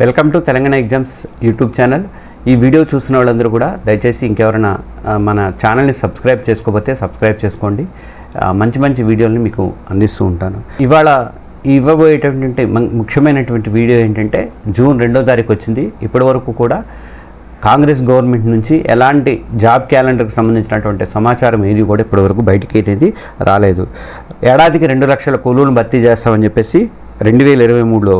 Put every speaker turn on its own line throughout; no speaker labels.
Welcome to Telangana exams YouTube channel. ఈ video చూసిన వాళ్ళందరూ కూడా దయచేసి ఇంకెవరైనా మన ఛానల్ని సబ్స్క్రైబ్ చేసుకోకపోతే సబ్స్క్రైబ్ చేసుకోండి. మంచి మంచి వీడియోలని మీకు అందిస్తూ ఉంటాను. ఇవాళ ఇవ్వబోయేటటువంటి ముఖ్యమైనటువంటి వీడియో ఏంటంటే జూన్ రెండో తారీఖు వచ్చింది. ఇప్పటివరకు కూడా కాంగ్రెస్ గవర్నమెంట్ నుంచి ఎలాంటి జాబ్ క్యాలెండర్కి సంబంధించినటువంటి సమాచారం ఏది కూడా ఇప్పటివరకు బయటికి అనేది రాలేదు. ఏడాదికి రెండు లక్షల కూలీలను భర్తీ చేస్తామని చెప్పేసి రెండు వేల ఇరవై మూడులో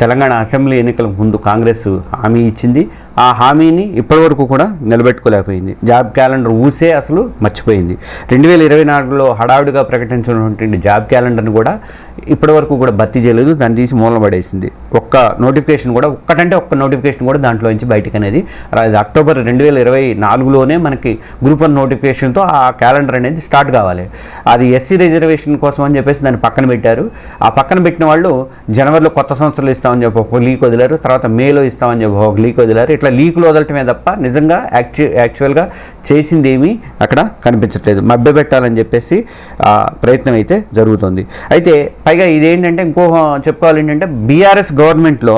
తెలంగాణ అసెంబ్లీ ఎన్నికలకు ముందు కాంగ్రెస్ హామీ ఇచ్చింది. ఆ హామీని ఇప్పటివరకు కూడా నిలబెట్టుకోలేకపోయింది. జాబ్ క్యాలెండర్ ఊసే అసలు మర్చిపోయింది. రెండు వేల ఇరవై నాలుగులో హడావుడిగా ప్రకటించినటువంటి జాబ్ క్యాలెండర్ని కూడా ఇప్పటివరకు కూడా భర్తీ చేయలేదు దాన్ని తీసి మూలం పడేసింది. ఒక్క నోటిఫికేషన్ కూడా ఒక్కటంటే ఒక్క నోటిఫికేషన్ కూడా దాంట్లో నుంచి బయటకు అనేది రాలేదు. అక్టోబర్ రెండు వేల ఇరవై నాలుగులోనే మనకి గ్రూప్ వన్ నోటిఫికేషన్తో ఆ క్యాలెండర్ అనేది స్టార్ట్ కావాలి. అది ఎస్సీ రిజర్వేషన్ కోసం అని చెప్పేసి దాన్ని పక్కన పెట్టారు. ఆ పక్కన పెట్టిన వాళ్ళు జనవరిలో కొత్త సంవత్సరాలు ఇస్తామని చెప్పి ఒక లీక్ వదిలారు తర్వాత మేలో ఇస్తామని చెప్పి ఒక లీక్ వదిలారు. ఇట్లా లీక్లు వదలటమే తప్ప నిజంగా యాక్చు యాక్చువల్గా చేసింది ఏమీ అక్కడ కనిపించట్లేదు. మభ్యపెట్టాలని చెప్పేసి ప్రయత్నం అయితే జరుగుతుంది. అయితే పైగా ఇదేంటంటే ఇంకో చెప్పుకోవాలి ఏంటంటే బీఆర్ఎస్ గవర్నమెంట్లో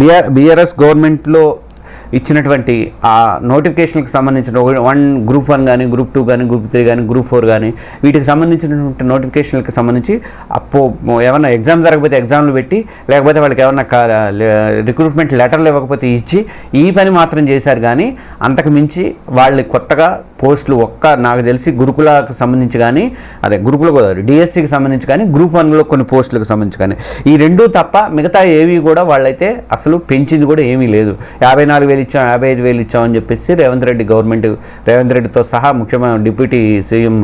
బీఆర్ బీఆర్ఎస్ గవర్నమెంట్లో ఇచ్చినటువంటి ఆ నోటిఫికేషన్కి సంబంధించిన వన్ గ్రూప్ వన్ కానీ గ్రూప్ టూ కానీ గ్రూప్ త్రీ కానీ గ్రూప్ ఫోర్ కానీ వీటికి సంబంధించినటువంటి నోటిఫికేషన్లకు సంబంధించి అప్పో ఏమైనా ఎగ్జామ్ జరగకపోతే ఎగ్జామ్లు పెట్టి లేకపోతే వాళ్ళకి ఏమన్నా రిక్రూట్మెంట్ లెటర్లు ఇవ్వకపోతే ఇచ్చి ఈ పని మాత్రం చేశారు కానీ అంతకు మించి వాళ్ళు కొత్తగా పోస్టులు ఒక్క నాకు తెలిసి గురుకులకు సంబంధించి కానీ అదే గురుకుల గోదావరి డిఎస్సికి సంబంధించి కానీ గ్రూప్ వన్లో కొన్ని పోస్టులకు సంబంధించి కానీ. ఈ రెండు తప్ప మిగతా ఏవి కూడా వాళ్ళైతే అసలు పెంచింది కూడా ఏమీ లేదు. యాభై నాలుగు వేలు ఇచ్చాం యాభై ఐదు వేలు ఇచ్చాం అని చెప్పేసి రేవంత్ రెడ్డి గవర్నమెంట్ రేవంత్ రెడ్డితో సహా ముఖ్యమైన డిప్యూటీ సీఎం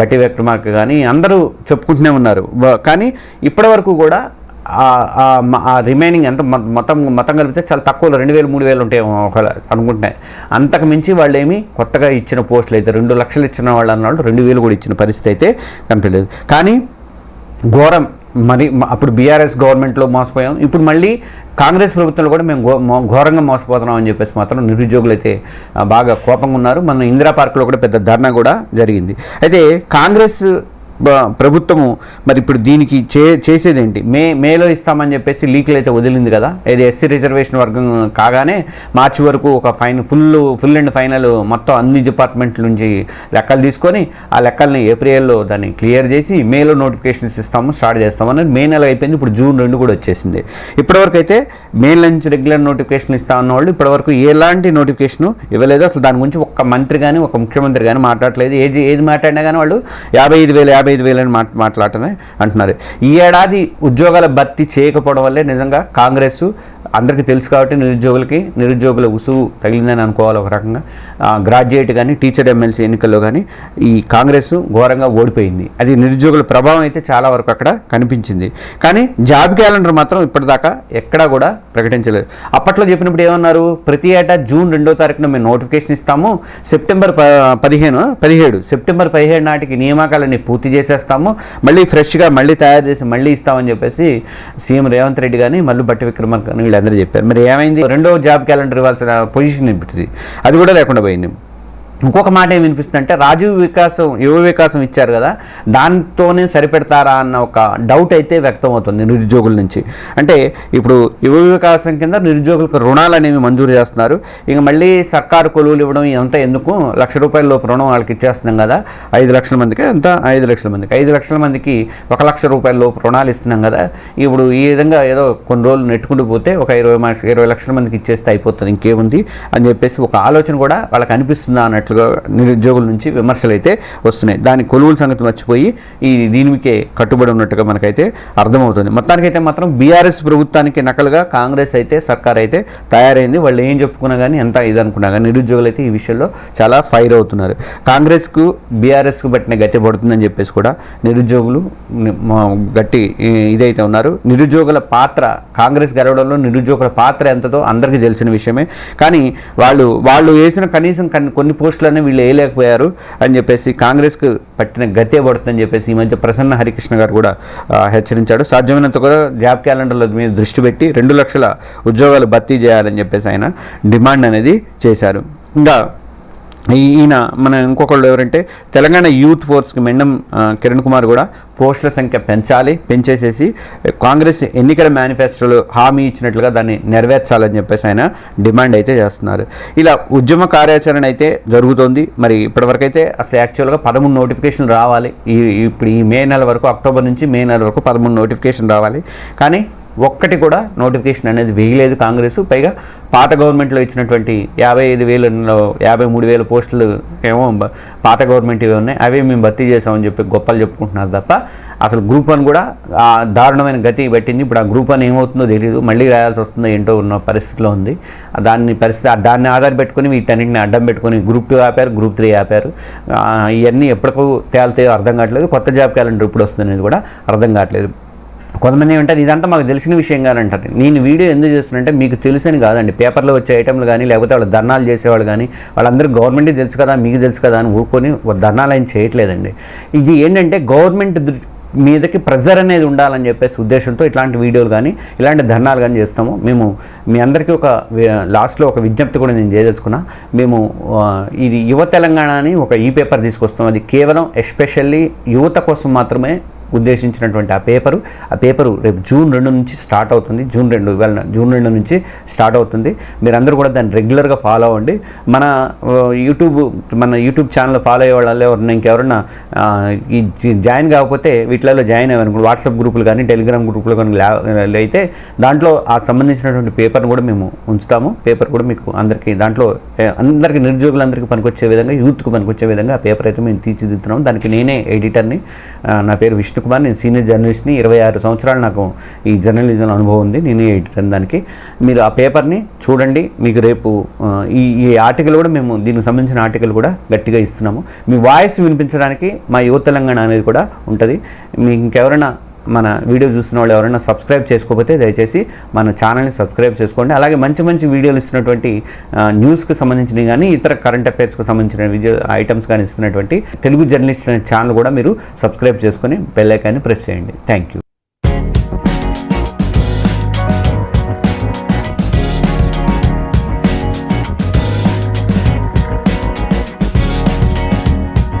బట్టి విక్రమార్క కానీ అందరూ చెప్పుకుంటూనే ఉన్నారు. కానీ ఇప్పటివరకు కూడా రిమైనింగ్ ఎంత మొత్తం మొత్తం కలిపితే చాలా తక్కువలో రెండు వేలు మూడు వేలు ఉంటాయి ఒకవేళ అనుకుంటున్నాయి. అంతకు మించి వాళ్ళు ఏమి కొత్తగా ఇచ్చిన పోస్టులు అయితే రెండు లక్షలు ఇచ్చిన వాళ్ళు అన్నవాళ్ళు రెండు వేలు కూడా ఇచ్చిన పరిస్థితి అయితే కనిపించలేదు. కానీ ఘోరం మరి అప్పుడు బీఆర్ఎస్ గవర్నమెంట్లో మోసపోయాం. ఇప్పుడు మళ్ళీ కాంగ్రెస్ ప్రభుత్వంలో కూడా మేము ఘో- ఘోరంగా మోసపోతున్నాం అని చెప్పేసి మాత్రం నిరుద్యోగులు అయితే బాగా కోపంగా ఉన్నారు. మన ఇందిరా పార్క్లో కూడా పెద్ద ధర్నా కూడా జరిగింది. అయితే కాంగ్రెస్ ప్రభుత్వము మరి ఇప్పుడు దీనికి చే చేసేదేంటి? మే మేలో ఇస్తామని చెప్పేసి లీకులు అయితే వదిలింది కదా? ఏది ఎస్సీ రిజర్వేషన్ వర్గం కాగానే మార్చి వరకు ఒక fine full full and final మొత్తం అన్ని డిపార్ట్మెంట్ల నుంచి లెక్కలు తీసుకొని ఆ లెక్కల్ని ఏప్రిల్లో దాన్ని క్లియర్ చేసి మేలో నోటిఫికేషన్స్ ఇస్తాము స్టార్ట్ చేస్తామని మే నెల అయిపోయింది. ఇప్పుడు జూన్ రెండు కూడా వచ్చేసింది. ఇప్పటివరకు అయితే మే నుంచి రెగ్యులర్ నోటిఫికేషన్ ఇస్తా ఉన్నవాళ్ళు ఇప్పటివరకు ఎలాంటి నోటిఫికేషన్ ఇవ్వలేదు. అసలు దాని గురించి ఒక్క మంత్రి కానీ ఒక ముఖ్యమంత్రి కానీ మాట్లాడలేదు ఏది ఏది మాట్లాడినా కానీ వాళ్ళు యాభై ఐదు వేల యాభై ఐదు వేలని మాట మాట్లాడటమే అంటున్నారు. ఈ ఏడాది ఉద్యోగాల భర్తీ చేయకపోవడం వల్లే నిజంగా కాంగ్రెస్ అందరికీ తెలుసు కాబట్టి నిరుద్యోగులకి నిరుద్యోగుల ఉసుగు తగిలిందని అనుకోవాలి ఒక రకంగా. గ్రాడ్యుయేట్ కానీ టీచర్ ఎమ్మెల్సీ ఎన్నికల్లో కానీ ఈ కాంగ్రెస్ ఘోరంగా ఓడిపోయింది. అది నిరుద్యోగుల ప్రభావం అయితే చాలా వరకు అక్కడ కనిపించింది. కానీ జాబ్ క్యాలెండర్ మాత్రం ఇప్పటిదాకా ఎక్కడా కూడా ప్రకటించలేదు. అప్పట్లో చెప్పినప్పుడు ఏమన్నారు? ప్రతి ఏటా జూన్ రెండో తారీఖున మేము నోటిఫికేషన్ ఇస్తాము. సెప్టెంబర్ పదిహేను పదిహేడు సెప్టెంబర్ పదిహేడు నాటికి నియామకాలన్నీ పూర్తి చేసేస్తాము. మళ్ళీ ఫ్రెష్గా మళ్ళీ తయారు చేసి మళ్ళీ ఇస్తామని చెప్పేసి సీఎం రేవంత్ రెడ్డి కానీ మళ్ళీ బట్టి విక్రమార్క కానీ అందరూ చెప్పారు. మరి ఏమైంది? రెండో జాబ్ క్యాలెండర్ ఇవ్వాల్సిన పొజిషన్ ఇప్పుడు అది కూడా లేకుండా పోయింది. ఇంకొక మాట ఏం వినిపిస్తుంది అంటే రాజీవ్ వికాసం యువ వికాసం ఇచ్చారు కదా దాంతోనే సరిపెడతారా అన్న ఒక డౌట్ అయితే వ్యక్తం అవుతుంది నిరుద్యోగుల నుంచి. అంటే ఇప్పుడు యువ వికాసం కింద నిరుద్యోగులకు రుణాలు అనేవి మంజూరు చేస్తున్నారు. ఇక మళ్ళీ సర్కారు కొలువులు ఇవ్వడం ఇదంతా ఎందుకు? లక్ష రూపాయల లోపు రుణం వాళ్ళకి ఇచ్చేస్తున్నాం కదా ఐదు లక్షల మందికి ఎంత? ఐదు లక్షల మందికి. ఐదు లక్షల మందికి ఒక లక్ష రూపాయల లోపు రుణాలు ఇస్తున్నాం కదా ఇప్పుడు ఈ విధంగా ఏదో కొన్ని రోజులు నెట్టుకుంటూ పోతే ఒక ఇరవై ఇరవై లక్షల మందికి ఇచ్చేస్తే అయిపోతుంది ఇంకేముంది అని చెప్పేసి ఒక ఆలోచన కూడా వాళ్ళకి అనిపిస్తుందా అన్నట్లుగా నిరుద్యోగుల నుంచి విమర్శలు అయితే వస్తున్నాయి. దాని కొలువుల సంగతి మర్చిపోయి ఈ దీనికే కట్టుబడి ఉన్నట్టుగా మనకైతే అర్థమవుతుంది. మొత్తానికైతే మాత్రం బీఆర్ఎస్ ప్రభుత్వానికి నకలుగా కాంగ్రెస్ అయితే సర్కార్ అయితే తయారైంది. వాళ్ళు ఏం చెప్పుకున్నా కానీ ఎంత ఇది అనుకున్నా కానీ నిరుద్యోగులు అయితే ఈ విషయంలో చాలా ఫైర్ అవుతున్నారు. కాంగ్రెస్కు బీఆర్ఎస్కు పట్టిన గతి పడుతుందని చెప్పేసి కూడా నిరుద్యోగులు గట్టి ఇదైతే ఉన్నారు. నిరుద్యోగుల పాత్ర కాంగ్రెస్ గెలవడంలో నిరుద్యోగుల పాత్ర ఎంతదో అందరికీ తెలిసిన విషయమే. కానీ వాళ్ళు వాళ్ళు వేసిన కనీసం కొన్ని కొన్ని పోస్టులనే వీళ్ళు వేయలేకపోయారు అని చెప్పేసి కాంగ్రెస్కు పట్టిన గతే పడుతుందని చెప్పేసి ఈ మధ్య ప్రసన్న హరికృష్ణ గారు కూడా హెచ్చరించాడు. సాధ్యమైనంత కూడా జాబ్ క్యాలెండర్ల మీద దృష్టి పెట్టి రెండు లక్షల ఉద్యోగాలు భర్తీ చేయాలని చెప్పేసి ఆయన డిమాండ్ అనేది చేశారు. ఇంకా ఈయన మన ఇంకొకళ్ళు ఎవరంటే తెలంగాణ యూత్ ఫోర్స్కి మెండం కిరణ్ కుమార్ కూడా పోస్టుల సంఖ్య పెంచాలి పెంచేసేసి కాంగ్రెస్ ఎన్నికల మేనిఫెస్టోలో హామీ ఇచ్చినట్లుగా దాన్ని నెరవేర్చాలని చెప్పేసి ఆయన డిమాండ్ అయితే చేస్తున్నారు. ఇలా ఉద్యమ కార్యాచరణ అయితే జరుగుతోంది. మరి ఇప్పటివరకు అయితే అసలు యాక్చువల్గా పదమూడు నోటిఫికేషన్ రావాలి. ఈ ఇప్పుడు ఈ మే నెల వరకు అక్టోబర్ నుంచి మే నెల వరకు పదమూడు నోటిఫికేషన్ రావాలి. కానీ ఒక్కటి కూడా నోటిఫికేషన్ అనేది వేయలేదు కాంగ్రెస్. పైగా పాత గవర్నమెంట్లో ఇచ్చినటువంటి యాభై ఐదు వేలలో యాభై మూడు వేల పోస్టులు ఏమో పాత గవర్నమెంట్ ఇవి ఉన్నాయి. అవే మేము భర్తీ చేసామని చెప్పి గొప్పలు చెప్పుకుంటున్నారు తప్ప అసలు గ్రూప్ వన్ కూడా ఆ దారుణమైన గతి పెట్టింది. ఇప్పుడు ఆ గ్రూప్ వన్ ఏమవుతుందో తెలియదు మళ్ళీ రాయాల్సి వస్తుందో ఏంటో ఉన్న పరిస్థితిలో ఉంది. దాన్ని పరిస్థితి దాన్ని ఆధార పెట్టుకుని వీటన్నిటిని అడ్డం పెట్టుకుని గ్రూప్ టూ ఆపారు గ్రూప్ త్రీ ఆపారు. ఇవన్నీ ఎప్పటికో తేలితే అర్థం కావట్లేదు. కొత్త జాబ్ క్యాలెండర్ ఇప్పుడు వస్తుంది కూడా అర్థం కావట్లేదు. కొంతమంది ఏమంటారు ఇదంతా మాకు తెలిసిన విషయం కానీ అంటారు. నేను వీడియో ఎందుకు చేస్తున్నానంటే మీకు తెలుసని కాదండి. పేపర్లో వచ్చే ఐటెంలు కానీ లేకపోతే వాళ్ళు ధర్నాలు చేసేవాళ్ళు కానీ వాళ్ళందరూ గవర్నమెంట్కి తెలుసు కదా మీకు తెలుసు కదా అని ఊరుకొని ధర్నాలు ఆయన చేయట్లేదండి. ఇది ఏంటంటే గవర్నమెంట్ మీదకి ప్రెజర్ అనేది ఉండాలని చెప్పేసి ఉద్దేశంతో ఇట్లాంటి వీడియోలు కానీ ఇలాంటి ధర్నాలు కానీ చేస్తాము మేము మీ అందరికీ ఒక లాస్ట్లో ఒక విజ్ఞప్తి కూడా నేను చేయదలుచుకున్నా. మేము ఇది యువ తెలంగాణ అని ఒక ఈ పేపర్ తీసుకొస్తాం అది కేవలం ఎస్పెషల్లీ యువత కోసం మాత్రమే ఉద్దేశించినటువంటి ఆ పేపరు. ఆ పేపరు రేపు జూన్ రెండు నుంచి స్టార్ట్ అవుతుంది. జూన్ రెండు ఇవాళ జూన్ రెండు నుంచి స్టార్ట్ అవుతుంది. మీరందరూ కూడా దాన్ని రెగ్యులర్గా ఫాలో అవ్వండి. మన యూట్యూబ్ మన యూట్యూబ్ ఛానల్ ఫాలో అయ్యే వాళ్ళు ఎవరన్నా ఇంకెవరన్నా ఈ జాయిన్ కాకపోతే వీటిలలో జాయిన్ అయ్యారు వాట్సాప్ గ్రూపులు కానీ టెలిగ్రామ్ గ్రూపులు కానీ అయితే దాంట్లో ఆ సంబంధించినటువంటి పేపర్ని కూడా మేము ఉంచుతాము. పేపర్ కూడా మీకు అందరికీ దాంట్లో అందరికీ నిరుద్యోగులందరికీ పనికొచ్చే విధంగా యూత్కు పనికొచ్చే విధంగా ఆ పేపర్ అయితే మేము తీర్చిదిద్దుతున్నాము. దానికి నేనే ఎడిటర్ని నా పేరు విష్ణు కుమార్ నేను సీనియర్ జర్నలిస్ట్ని ఇరవై ఆరు సంవత్సరాలు నాకు ఈ జర్నలిజం అనుభవం ఉంది. నేను ఎడిటర్ దానికి మీరు ఆ పేపర్ని చూడండి. మీకు రేపు ఈ ఈ ఆర్టికల్ కూడా మేము దీనికి సంబంధించిన ఆర్టికల్ కూడా గట్టిగా ఇస్తున్నాము. మీ వాయిస్ వినిపించడానికి మా యువ తెలంగాణ అనేది కూడా ఉంటుంది. మీకు ఇంకెవరైనా మన వీడియో చూస్తున్న వాళ్ళు ఎవరైనా సబ్స్క్రైబ్ చేసుకోకపోతే దయచేసి మన ఛానల్ని సబ్స్క్రైబ్ చేసుకోండి. అలాగే మంచి మంచి వీడియోలు ఇస్తున్నటువంటి న్యూస్కి సంబంధించినవి కానీ ఇతర కరెంట్ అఫైర్స్కి సంబంధించిన వీడియో ఐటమ్స్ కానీ ఇస్తున్నటువంటి తెలుగు జర్నలిస్ట్ అనే ఛానల్ కూడా మీరు సబ్స్క్రైబ్ చేసుకొని బెల్ ఐకాన్ని ప్రెస్ చేయండి. Thank you.